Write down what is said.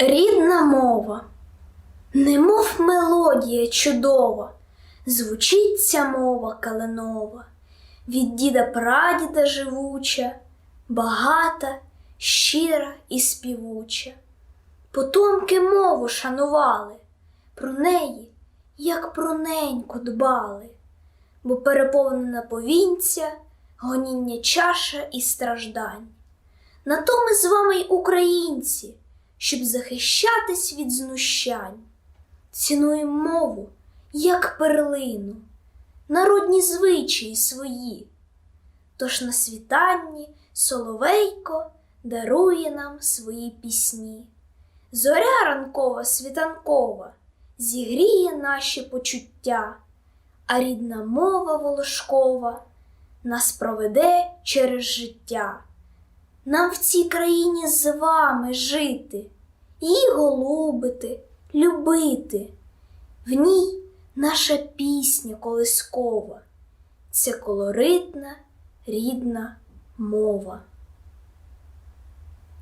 Рідна мова, немов мелодія чудова, звучить ця мова калинова, від діда прадіда живуча, багата, щира і співуча. Потомки мову шанували, про неї, як про неньку дбали, бо переповнена повінця, гоніння чаша і страждань. На то ми з вами й українці, щоб захищатись від знущань. Цінуємо мову, як перлину, народні звичаї свої. Тож на світанні соловейко дарує нам свої пісні. Зоря ранкова світанкова зігріє наші почуття, а рідна мова волошкова нас проведе через життя. Нам в цій країні з вами жити, її голубити, любити. В ній наша пісня колискова, це колоритна рідна мова.